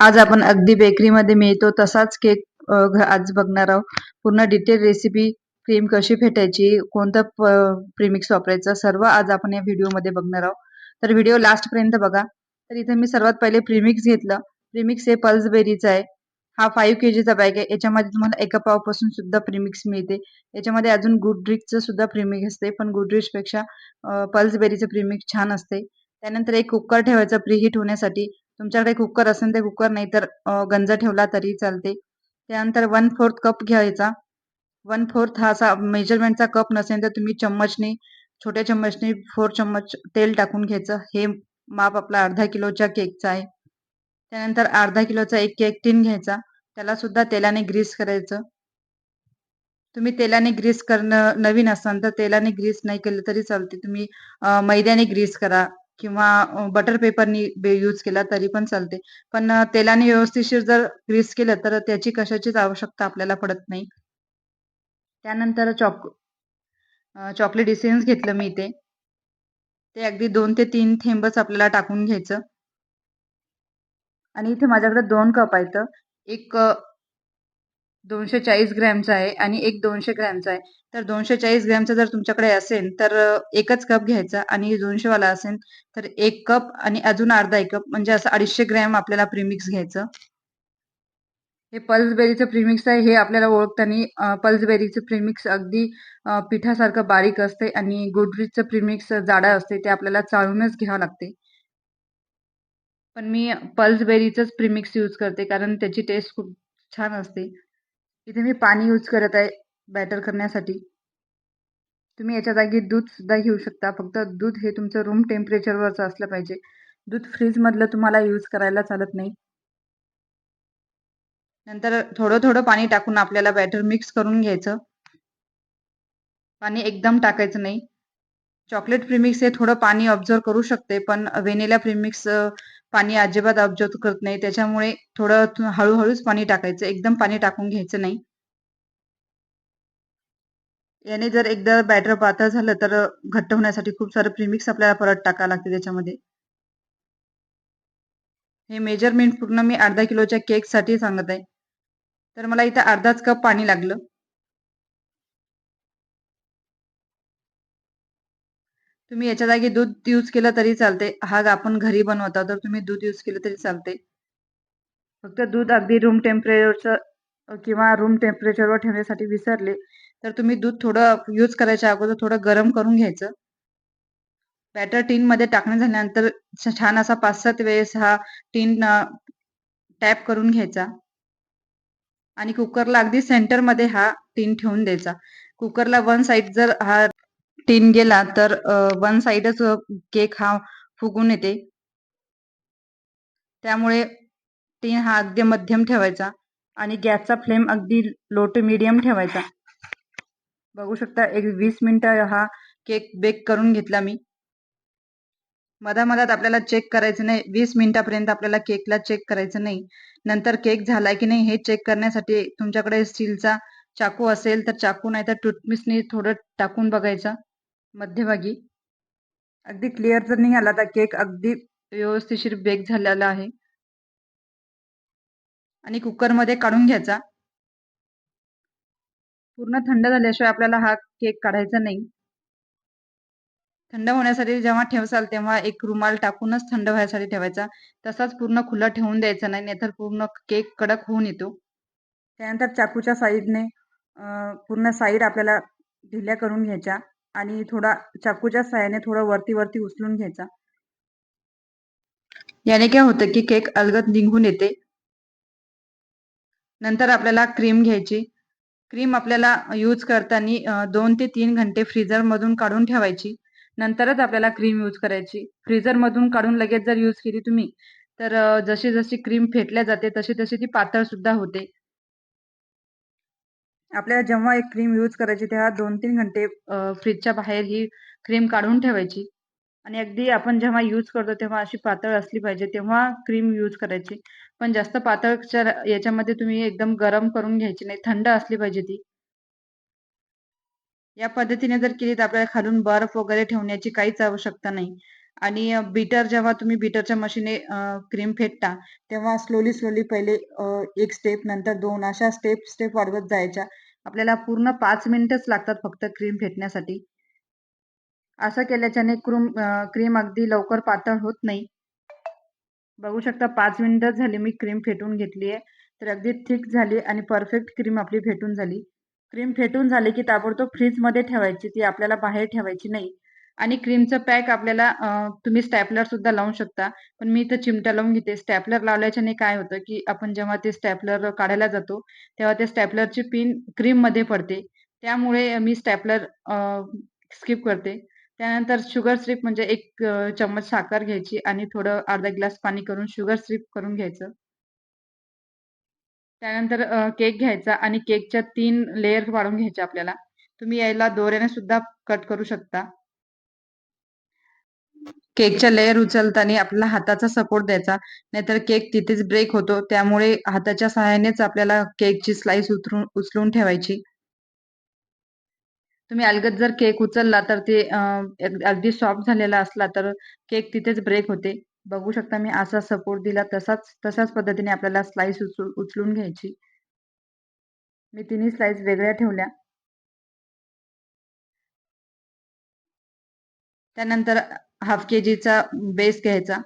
आज आपण अगदी बेकरीमध्ये मिळतो तसाच केक आज बघणार आहोत. पूर्ण डिटेल रेसिपी क्रीम कशी फेटायची कोणतं प्रीमिक्स वापरायचं सर्व आज आपण या व्हिडिओमध्ये बघणार आहोत. तर व्हिडिओ लास्टपर्यंत बघा. तर इथे मी सर्वात पहिले प्रीमिक्स घेतलं. प्रीमिक्स हे पल्स बेरीचं आहे. हा फाईव्ह के जीचा बॅग आहे. याच्यामध्ये तुम्हाला एका पावपासून सुद्धा प्रीमिक्स मिळते. याच्यामध्ये अजून गुड ड्रिकचं सुद्धा प्रीमिक्स असते. पण गुडपेक्षा पल्स बेरीचं प्रीमिक्स छान असते. त्यानंतर एक कुकर ठेवायचा प्रीहीट होण्यासाठी. तुमच्याकडे कुकर असेल ते कुकर नाही तर गंज ठेवला तरी चालते. त्यानंतर वन फोर्थ कप घ्यायचा. वन फोर्थ हा असा मेजरमेंटचा कप नसेल तर तुम्ही चम्मचने छोट्या चम्मचने फोर चम्मच तेल टाकून घ्यायचं. हे माप आपला अर्धा किलोच्या केकचा आहे. त्यानंतर अर्धा किलोचा एक केक टीन घ्यायचा. त्याला सुद्धा तेलाने ग्रीस करायचं. तुम्ही तेलाने ग्रीस करणं नवीन असाल तर तेलाने ग्रीस नाही केलं तरी चालते. तुम्ही मैद्याने ग्रीस करा. किंवा बटर पेपरनी यूज केला तरी पण चालते. पण तेलाने व्यवस्थितशीर जर ग्रीस केलं तर त्याची कशाचीच आवश्यकता आपल्याला पडत नाही. त्यानंतर चॉक चॉकलेट इसेन्स घेतलं मी इथे. ते अगदी दोन ते तीन थेंबच आपल्याला टाकून घ्यायचं. आणि इथे माझ्याकडे दोन कप आहेत. एक दोनशे चाळीस ग्रॅमचा आहे आणि एक दोनशे ग्रॅमचा आहे. तर दोनशे चाळीस ग्रॅमचा जर तुमच्याकडे असेल तर एकच कप घ्यायचा आणि दोनशे वाला असेल तर एक कप आणि अजून अर्धा एक कप म्हणजे असं अडीचशे ग्रॅम आपल्याला प्रीमिक्स घ्यायचं. हे पल्सबेरीचं प्रीमिक्स आहे हे आपल्याला ओळखताना पल्सबेरीचं प्रीमिक्स अगदी पिठासारखं बारीक असते आणि गुडरीजचं प्रीमिक्स जाडं असते ते आपल्याला चाळूनच घ्यावं लागते. पण मी पल्सबेरीचंच प्रीमिक्स यूज करते कारण त्याची टेस्ट खूप छान असते. इथे मी पाणी यूज करत आहे बॅटर करण्यासाठी. तुम्ही याच्या जागी दूध सुद्धा घेऊ शकता. फक्त दूध हे तुमचं रूम टेम्परेचरवरचं असलं पाहिजे. दूध फ्रीजमधलं तुम्हाला यूज करायला चालत नाही. नंतर थोडं थोडं पाणी टाकून आपल्याला बॅटर मिक्स करून घ्यायचं. पाणी एकदम टाकायचं नाही. चॉकलेट प्रीमिक्स हे थोडं पाणी ऑब्झर्व करू शकते पण व्हेनिला प्रीमिक्स पाणी अजिबात ऑब्झर्व करत नाही. त्याच्यामुळे थोडं हळूहळूच पाणी टाकायचं. एकदम पाणी टाकून घ्यायचं नाही. याने जर एकदा बॅटर पातळ झालं तर घट्ट होण्यासाठी खूप सारं प्रीमिक्स आपल्याला परत टाकावं लागते त्याच्यामध्ये. हे मेजरमेंट पूर्ण मी अर्धा किलोच्या केकसाठी सांगत आहे. तर मला इथं अर्धाच कप पाणी लागलं. तुम्ही याच्या जागी दूध यूज केलं तरी चालते. हा आपण घरी बनवता तर तुम्ही दूध यूज केलं तरी चालते. फक्त दूध अगदी रूम टेम्परेचर किंवा रूम टेम्परेचरवर ठेवण्यासाठी विसरले तर तुम्ही दूध थोडं यूज करायच्या अगोदर थोडं गरम करून घ्यायचं. बॅटर टीन मध्ये टाकणे झाल्यानंतर छान असा पाच सात वेळेस हा टीन टॅप करून घ्यायचा. आणि कुकरला अगदी सेंटरमध्ये हा टीन ठेवून द्यायचा. कुकरला वन साइड जर हा टीन गेला तर वन साइडच केक हा फुगून येते. त्यामुळे टीन हा अगदी मध्यम ठेवायचा आणि गॅसचा फ्लेम अगदी लो टू मिडियम ठेवायचा. बघू शकता एक वीस मिनिटं हा केक बेक करून घेतला मी. मधा मधात आपल्याला चेक करायचं नाही. वीस मिनिटापर्यंत आपल्याला केकला चेक करायचं नाही. नंतर केक झालाय की नाही हे चेक करण्यासाठी तुमच्याकडे स्टीलचा चाकू असेल तर चाकू नाही तर टूथपिसने थोडं टाकून बघायचा. मध्यभागी. अगदी क्लिअर जर निघाला तर केक अगदी व्यवस्थिशीर बेक झालेला आहे. आणि कुकरमध्ये काढून घ्यायचा. पूर्ण थंड झाल्याशिवाय आपल्याला हा केक काढायचा नाही. थंड होण्यासाठी जेव्हा ठेवसाल तेव्हा एक रुमाल टाकूनच थंड व्हायसाठी ठेवायचा. तसाच पूर्ण खुला ठेवून द्यायचा नाही नाहीतर पूर्ण केक कडक होऊन येतो. त्यानंतर चाकूच्या साईडने पूर्ण साईड आपल्याला ढिल्या करून घ्यायच्या. आणि थोडा चाकूच्या साह्याने थोडं वरती वरती उचलून घ्यायचा. याने काय होतं की केक अलगद निघून येते. नंतर आपल्याला क्रीम घ्यायची. क्रीम आपल्याला यूज करताना दोन ते तीन घंटे फ्रीजर मधून काढून ठेवायची. नंतरच आपल्याला क्रीम यूज करायची. फ्रीजर मधून काढून लगेच जर यूज केली तुम्ही तर जशी जशी क्रीम फेटल्या जाते तशी तशी ती पातळ सुद्धा होते. आपल्याला जेव्हा एक क्रीम यूज करायची तेव्हा दोन तीन घंटे फ्रीजच्या बाहेर ही क्रीम काढून ठेवायची. आणि अगदी आपण जेव्हा यूज करतो तेव्हा अशी पातळ असली पाहिजे तेव्हा क्रीम यूज करायची. पण जास्त पातळच्या याच्यामध्ये तुम्ही एकदम गरम करून घ्यायची नाही थंड असली पाहिजे ती. या पद्धतीने जर केली तर आपल्याला खालून बर्फ वगैरे ठेवण्याची काहीच आवश्यकता नाही. आणि बीटर जेव्हा तुम्ही बीटरच्या मशीने क्रीम फेटता तेव्हा स्लोली स्लोली पहिले एक स्टेप नंतर दोन अशा स्टेप स्टेप वाढवत जायच्या. आपल्याला पूर्ण पाच मिनिटच लागतात फक्त क्रीम फेटण्यासाठी. असं केल्याच्याने क्रीम क्रीम अगदी लवकर पातळ होत नाही. बघू शकता पाच मिनिटच झाली मी क्रीम फेटून घेतली आहे तर अगदी थिक झाली आणि परफेक्ट क्रीम आपली फेटून झाली. क्रीम फेटून झाली की ताबडतोब फ्रीजमध्ये ठेवायची ती आपल्याला बाहेर ठेवायची नाही. आणि क्रीमचं पॅक आपल्याला तुम्ही स्टॅपलर सुद्धा लावू शकता. पण मी इथं चिमटा लावून घेते. स्टॅपलर लावल्याच्याने काय होतं की आपण जेव्हा ते स्टॅपलर काढायला जातो तेव्हा त्या स्टॅपलरची पिन क्रीममध्ये पडते. त्यामुळे मी स्टॅपलर स्किप करते. त्यानंतर शुगर स्ट्रीप म्हणजे एक चम्मच साखर घ्यायची आणि थोडं अर्धा ग्लास पाणी करून शुगर स्ट्रीप करून घ्यायचं. त्यानंतर केक घ्यायचा आणि केकच्या तीन लेयर वाढून घ्यायच्या आपल्याला. तुम्ही याला दोऱ्याने सुद्धा कट करू शकता. केकच्या लेयर उचलताना आपल्याला हाताचा सपोर्ट द्यायचा. नाहीतर केक तिथेच ब्रेक होतो. त्यामुळे हाताच्या सहाय्यानेच आपल्याला केकची स्लाइस उतरून उचलून ठेवायची. तुम्ही अलगद जर केक उचलला तर ते अगदी सॉफ्ट झालेला असला तर केक तिथेच ब्रेक होते. बघू शकता मी असा सपोर्ट दिला तसाच तशाच पद्धतीने आपल्याला स्लाइस उचलून घ्यायची. मी तिन्ही स्लाइस वेगळ्या ठेवल्या. त्यानंतर हाफ के जीचा बेस घ्यायचा.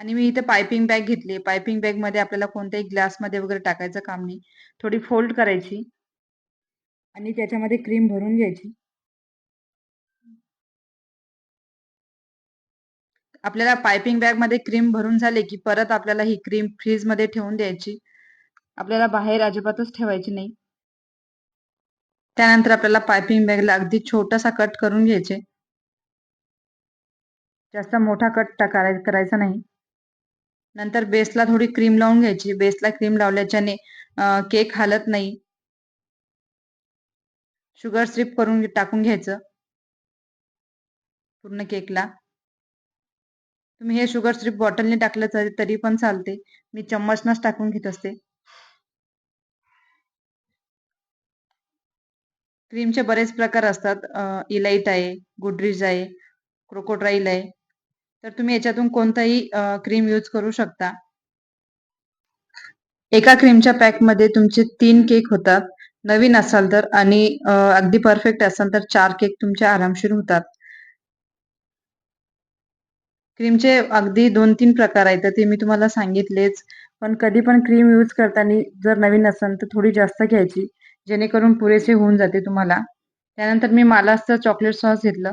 आणि मी इथे पायपिंग बॅग घेतली. पायपिंग बॅगमध्ये आपल्याला कोणत्याही ग्लासमध्ये वगैरे टाकायचं काम नाही. थोडी फोल्ड करायची. आणि त्याच्यामध्ये क्रीम भरून घ्यायची. आपल्याला पायपिंग बॅगमध्ये क्रीम भरून झाले की परत आपल्याला ही क्रीम फ्रीजमध्ये ठेवून द्यायची. आपल्याला बाहेर अजिबातच ठेवायची नाही. त्यानंतर आपल्याला पायपिंग बॅगला अगदी छोटासा कट करून घ्यायचे. जास्त मोठा कट करायचा नाही. नंतर बेसला थोडी क्रीम लावून घ्यायची. बेसला क्रीम लावल्याच्याने केक हालत नाही. शुगर स्ट्रीप करून टाकून घ्यायचं. पूर्ण केकला तुम्ही हे शुगर स्ट्रीप बॉटलने टाकलं तरी पण चालते. मी चम्मचनच टाकून घेत असते. क्रीमचे बरेच प्रकार असतात. इलाईट आहे गुडरीज आहे क्रोकोड्राईल आहे. तर तुम्ही याच्यातून कोणताही क्रीम यूज करू शकता. एका क्रीमच्या पॅकमध्ये तुमचे तीन केक होतात. नवीन असाल तर आणि अगदी परफेक्ट असाल तर चार केक तुमचे आरामशीर होतात. क्रीमचे अगदी दोन तीन प्रकार आहेत ते मी तुम्हाला सांगितलेच. पण कधी पण क्रीम यूज करताना जर नवीन असाल तर थोडी जास्त घ्यायची. जेणेकरून पुरेसे होऊन जाते तुम्हाला. त्यानंतर मी मालासचं चॉकलेट सॉस घेतलं.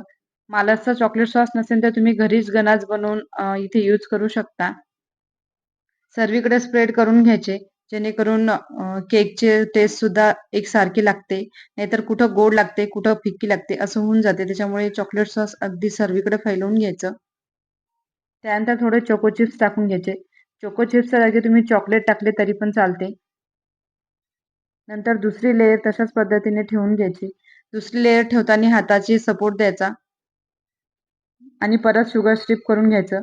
मालासचा चॉकलेट सॉस नसेल तर तुम्ही घरीच गनाज बनवून इथे यूज करू शकता. सर्वीकडे स्प्रेड करून घ्यायचे. जेणेकरून केकचे टेस्ट सुद्धा एकसारखी लागते. नाहीतर कुठं गोड लागते कुठं फिक्की लागते असं होऊन जाते. त्याच्यामुळे चॉकलेट सॉस अगदी सर्वीकडे फैलवून घ्यायचं. त्यानंतर थोडे चोको चिप्स टाकून घ्यायचे. चोको चिप्सच्या जागी तुम्ही चॉकलेट टाकले तरी पण चालते. नंतर दुसरी लेयर तशाच पद्धतीने ठेवून घ्यायची. दुसरी लेयर ठेवताना हाताची सपोर्ट द्यायचा. आणि परत शुगर स्ट्रिप करून घ्यायचं.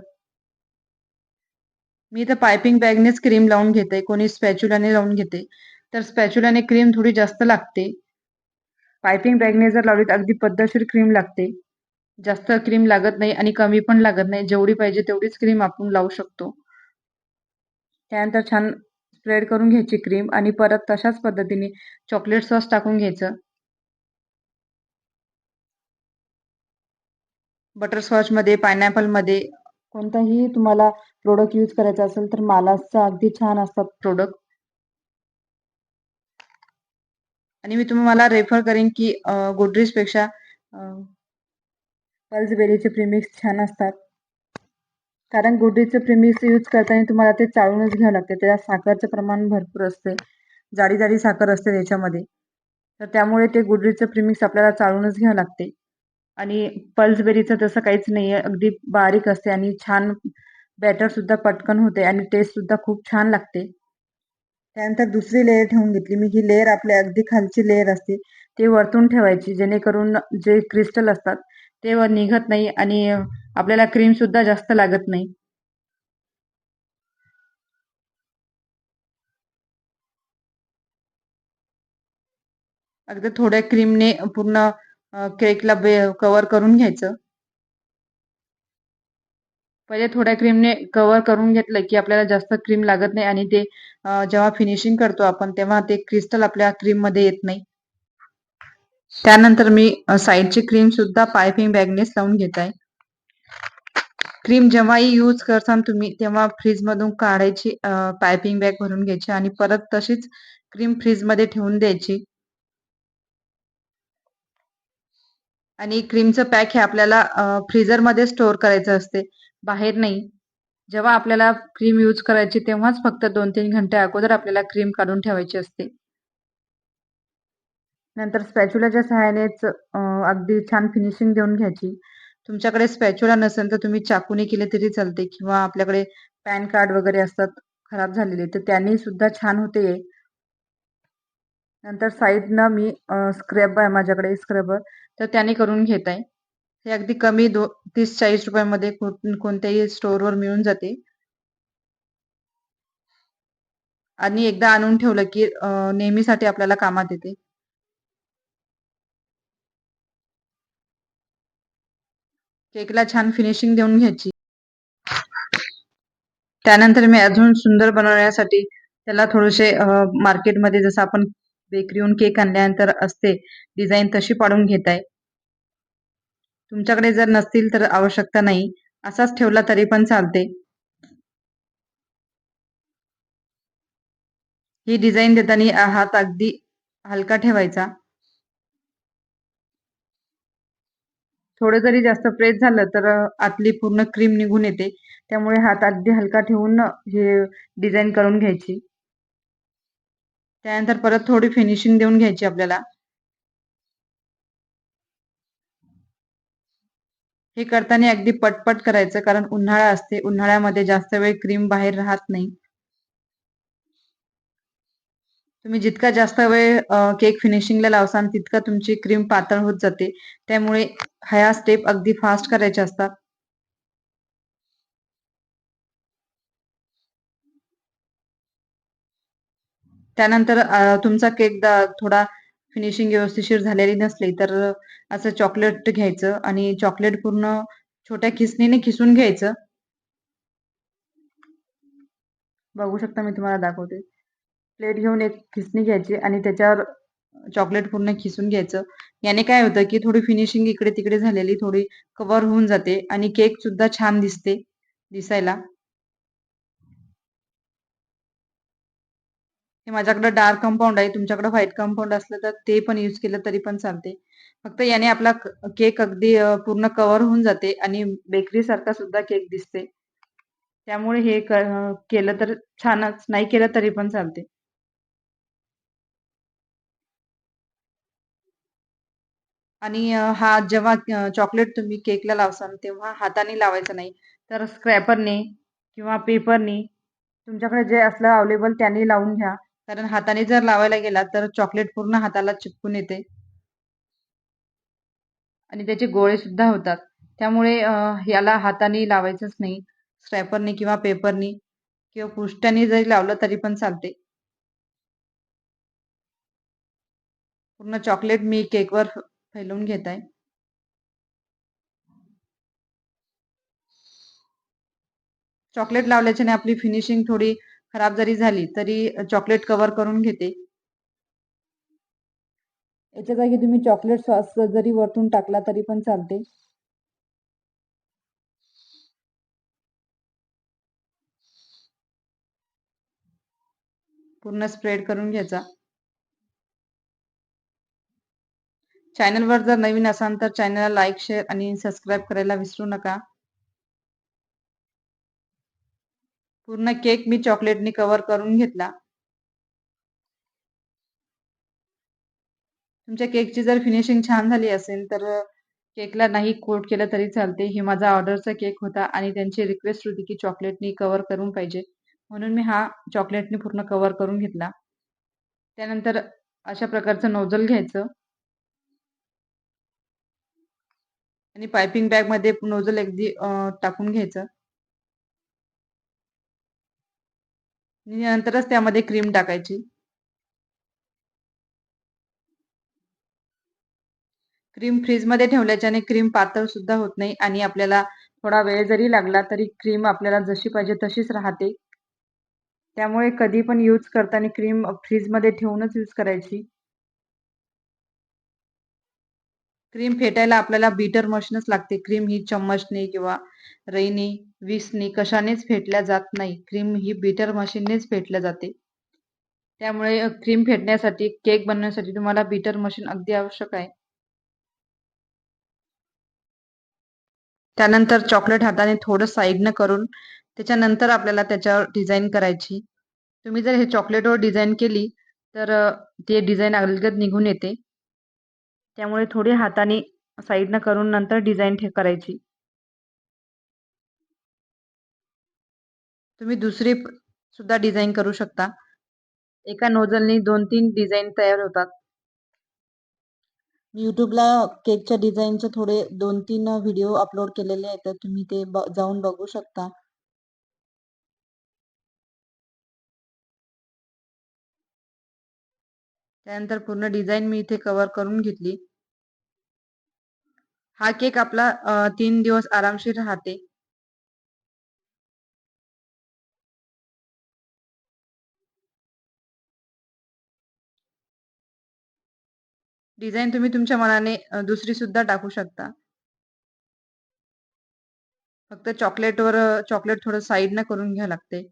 मी तर पायपिंग बॅगनेच क्रीम लावून घेते. कोणी स्पॅच्युलाने लावून घेते. तर स्पॅच्युलाने क्रीम थोडी जास्त लागते. पायपिंग बॅगने जर लावली तर अगदी पद्धतशीर क्रीम लागते. जास्त क्रीम लागत नाही आणि कमी पण लागत नाही. जेवढी पाहिजे तेवढीच क्रीम आपण लावू शकतो. त्यानंतर छान स्प्रेड करून घ्यायची क्रीम आणि परत तशाच पद्धतीने चॉकलेट सॉस टाकून घ्यायचं. बटरस्कॉचमध्ये पायनॅपलमध्ये कोणताही तुम्हाला प्रोडक्ट यूज करायचा असेल तर मालासचा अगदी छान असतात प्रोडक्ट आणि मी तुम्हाला रेफर करेन की गोदरेजपेक्षा पल्स बेरीचे प्रीमिक्स छान असतात. कारण गुडीचं प्रीमिक्स यूज करताना तुम्हाला ते चाळूनच घ्यावं लागते. त्याला साखरचं प्रमाण भरपूर असते. जाडी जाडी साखर असते त्याच्यामध्ये. तर त्यामुळे ते गुडरीचं प्रिमिक्स आपल्याला चाळूनच घ्यावं लागते. आणि पल्सबेरीचं तसं काहीच नाही आहे अगदी बारीक असते आणि छान बॅटर सुद्धा पटकन होते आणि टेस्ट सुद्धा खूप छान लागते. त्यानंतर दुसरी लेअर ठेवून घेतली. मी ही लेअर आपल्या अगदी खालची लेअर असते. ते वरतून ठेवायची. जेणेकरून जे क्रिस्टल असतात ते वर निघत नाही आणि आपल्याला क्रीम सुद्धा जास्त लागत नाही. अगदी थोड्या क्रीमने पूर्ण केकला बे कवर करून घ्यायचं. पहिले थोड्या क्रीमने कव्हर करून घेतलं की आपल्याला जास्त क्रीम लागत नाही आणि ते जेव्हा फिनिशिंग करतो आपण तेव्हा ते क्रिस्टल आपल्या क्रीममध्ये येत नाही. त्यानंतर मी साईडची क्रीम सुद्धा पायपिंग बॅगनेच लावून घेत आहे क्रीम जेव्हाही यूज करसान तुम्ही तेव्हा फ्रीजमधून काढायची पायपिंग बॅग भरून घ्यायची आणि परत तशीच क्रीम फ्रीजमध्ये ठेवून द्यायची. आणि क्रीमचं पॅक हे आपल्याला फ्रीझरमध्ये स्टोअर करायचं असते. बाहेर नाही. जेव्हा आपल्याला क्रीम यूज करायची तेव्हाच फक्त दोन तीन घंटे अगोदर आपल्याला क्रीम काढून ठेवायची असते. नंतर स्पॅच्युलाच्या सहाय्यानेच अगदी छान फिनिशिंग देऊन घ्यायची. तुमच्याकडे स्पॅच्युला नसेल तर तुम्ही चाकूने केले तरी चालते किंवा आपल्याकडे पॅन कार्ड वगैरे असतात खराब झालेले तर त्यांनी सुद्धा छान होते. नंतर साईडनं मी स्क्रब आहे माझ्याकडे स्क्रबर तर त्याने करून घेत आहे. हे अगदी कमी दो तीस चाळीस रुपयामध्ये कोणत्याही स्टोअरवर मिळून जाते. आणि एकदा आणून ठेवलं की नेहमीसाठी आपल्याला कामात येते. केकला छान फिनिशिंग देऊन घ्यायची. त्यानंतर मी अजून सुंदर बनवण्यासाठी त्याला थोडेसे मार्केटमध्ये जसं आपण बेकरीहून केक आणल्यानंतर असते डिझाईन तशी पाडून घेत आहे. तुमच्याकडे जर नसतील तर आवश्यकता नाही. असाच ठेवला तरी पण चालते. ही डिझाईन देताना हात अगदी हलका ठेवायचा. थोडं जरी जास्त प्रेस झालं तर आतली पूर्ण क्रीम निघून येते. त्यामुळे हात अगदी हलका ठेवून हे डिझाईन करून घ्यायची. त्यानंतर परत थोडी फिनिशिंग देऊन घ्यायची आपल्याला. हे करताना अगदी पटपट करायचं कारण उन्हाळा असते. उन्हाळ्यामध्ये जास्त वेळ क्रीम बाहेर राहत नाही. तुम्ही जितका जास्त वेळ केक फिनिशिंगला लावसाल तितका तुमची क्रीम पातळ होत जाते. त्यामुळे ह्या स्टेप अगदी फास्ट करायच्या असतात. त्यानंतर तुमचा केक थोडा फिनिशिंग व्यवस्थिशीर झालेली नसली तर असं चॉकलेट घ्यायचं आणि चॉकलेट पूर्ण छोट्या खिसणीने खिसून घ्यायचं. बघू शकता मी तुम्हाला दाखवते. प्लेट घेऊन एक खिसणी घ्यायची आणि त्याच्यावर चॉकलेट पूर्ण खिसून घ्यायचं. याने काय होतं की थोडी फिनिशिंग इकडे तिकडे झालेली थोडी कव्हर होऊन जाते आणि केक सुद्धा छान दिसते दिसायला. हे माझ्याकडे डार्क कंपाऊंड आहे तुमच्याकडे व्हाईट कंपाऊंड असलं तर ते पण यूज केलं तरी पण चालते. फक्त याने आपला केक अगदी पूर्ण कव्हर होऊन जाते आणि बेकरी सारखा सुद्धा केक दिसते. त्यामुळे हे केलं तर छानच नाही केलं तरी पण चालते. आणि हा जेव्हा चॉकलेट तुम्ही केकला लावसाल तेव्हा हाताने लावायचं नाही. तर स्क्रॅपरने किंवा पेपरने तुमच्याकडे जे असलं अवेलेबल त्यांनी लावून घ्या. कारण हाताने जर लावायला गेला तर चॉकलेट पूर्ण हाताला चिपकून येते. आणि त्याचे गोळे सुद्धा होतात. त्यामुळे याला हाताने लावायचंच नाही. स्क्रॅपरने किंवा पेपरनी किंवा पुष्ट्याने जरी लावलं तरी पण चालते. पूर्ण चॉकलेट मी केकवर फैलवून घेत आहे. चॉकलेट लावल्याच्याने आपली फिनिशिंग थोडी खराब जरी झाली तरी चॉकलेट कव्हर करून घेते. याच्या जागी तुम्ही चॉकलेट सॉस जरी वरतून टाकला तरी पण चालते. पूर्ण स्प्रेड करून घ्यायचा. चॅनलवर जर नवीन असाल तर चॅनलला लाईक शेअर आणि सबस्क्राईब करायला विसरू नका. पूर्ण केक मी चॉकलेटनी कव्हर करून घेतला. तुमच्या केकची जर फिनिशिंग छान झाली असेल तर केकला नाही कोट केलं तरी चालते. हे माझा ऑर्डरचा केक होता आणि त्यांची रिक्वेस्ट होती की चॉकलेटनी कव्हर करून पाहिजे. म्हणून मी हा चॉकलेटने पूर्ण कव्हर करून घेतला. त्यानंतर अशा प्रकारचं नोजल घ्यायचं. आणि पायपिंग बॅगमध्ये नोझल अगदी टाकून घ्यायचं. आणि नंतरच त्यामध्ये क्रीम टाकायची. क्रीम फ्रीजमध्ये ठेवल्याच्याने क्रीम पातळ सुद्धा होत नाही आणि आपल्याला थोडा वेळ जरी लागला तरी क्रीम आपल्याला जशी पाहिजे तशीच राहते. त्यामुळे कधी पण यूज करताना क्रीम फ्रीजमध्ये ठेवूनच यूज करायची. क्रीम फेटायला आपल्याला बीटर मशीनच लागते. क्रीम ही चम्मचने किंवा रईने विसनी कशानेच फेटल्या जात नाही. क्रीम ही बीटर मशीननेच फेटल्या जाते. त्यामुळे क्रीम फेटण्यासाठी केक बनवण्यासाठी तुम्हाला बीटर मशीन अगदी आवश्यक आहे. त्यानंतर चॉकलेट हाताने थोडं साईडनं करून त्याच्यानंतर आपल्याला त्याच्यावर डिझाईन करायची. तुम्ही जर हे चॉकलेटवर डिझाईन केली तर ते डिझाईन अलगद निघून येते. त्यामुळे थोडी हाताने साईडनं करून नंतर डिझाईन ठे करायची. तुम्ही दुसरी सुद्धा डिझाईन करू शकता. एका नोजलनी दोन तीन डिझाईन तयार होतात. मी यूट्यूबला केकच्या डिझाईनचे थोडे दोन तीन व्हिडिओ अपलोड केलेले आहेत तर तुम्ही ते ब जाऊन बघू शकता. त्यानंतर पूर्ण डिझाईन मी इथे कव्हर करून घेतली. हा केक आपला तीन दिवस आरामशीर राहते. डिझाईन तुम्ही तुमच्या मनाने दुसरी सुद्धा टाकू शकता. फक्त चॉकलेटवर चॉकलेट थोडं साईडनं करून घ्या लागते.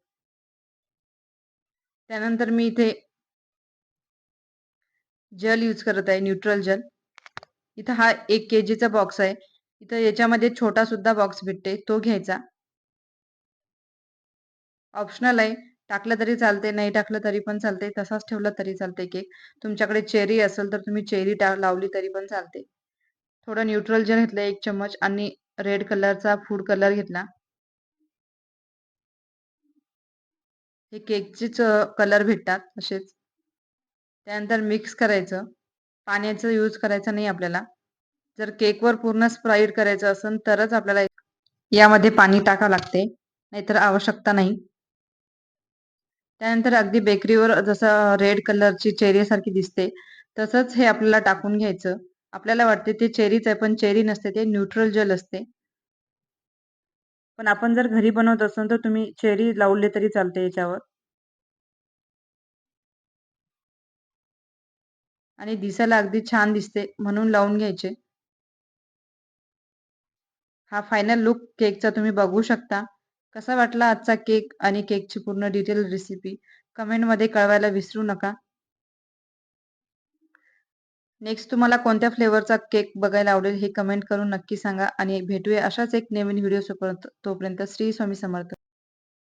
त्यानंतर मी इथे जल यूज करत आहे न्यूट्रल जल इथं हा एक के जीचा बॉक्स आहे. इथं याच्यामध्ये छोटा सुद्धा बॉक्स भेटते. तो घ्यायचा. ऑप्शनल आहे. टाकलं तरी चालते नाही टाकलं तरी पण चालते तसाच ठेवला तरी चालते केक तुमच्याकडे चेरी असेल तर तुम्ही चेरी लावली तरी पण चालते थोडं न्यूट्रल जर घेतलं एक चम्मच आणि रेड कलरचा फूड कलर घेतला. हे केकचेच कलर भेटतात असेच. त्यानंतर मिक्स करायचं. पाण्याचा यूज करायचं नाही आपल्याला. जर केकवर पूर्ण स्प्राईड करायचं असेल तरच आपल्याला यामध्ये पाणी टाकावं लागते नाहीतर आवश्यकता नाही. त्यानंतर अगदी बेकरीवर जसं रेड कलरची चेरीसारखी दिसते तसंच हे आपल्याला टाकून घ्यायचं. आपल्याला वाटते ते चेरीच आहे पण चेरी नसते ते न्यूट्रल जल असते. पण आपण जर घरी बनवत असाल तर तुम्ही चेरी लावले तरी चालते याच्यावर. आणि दिसायला अगदी छान दिसते म्हणून लावून घ्यायचे. हा फायनल लुक केकचा तुम्ही बघू शकता. कसा वाटला आजचा केक आणि केकची पूर्ण डिटेल रेसिपी कमेंटमध्ये कळवायला विसरू नका. नेक्स्ट तुम्हाला कोणत्या फ्लेवरचा केक बघायला आवडेल हे कमेंट करून नक्की सांगा. आणि भेटूया अशाच एक नवीन व्हिडिओ तोपर्यंत श्री स्वामी समर्थ.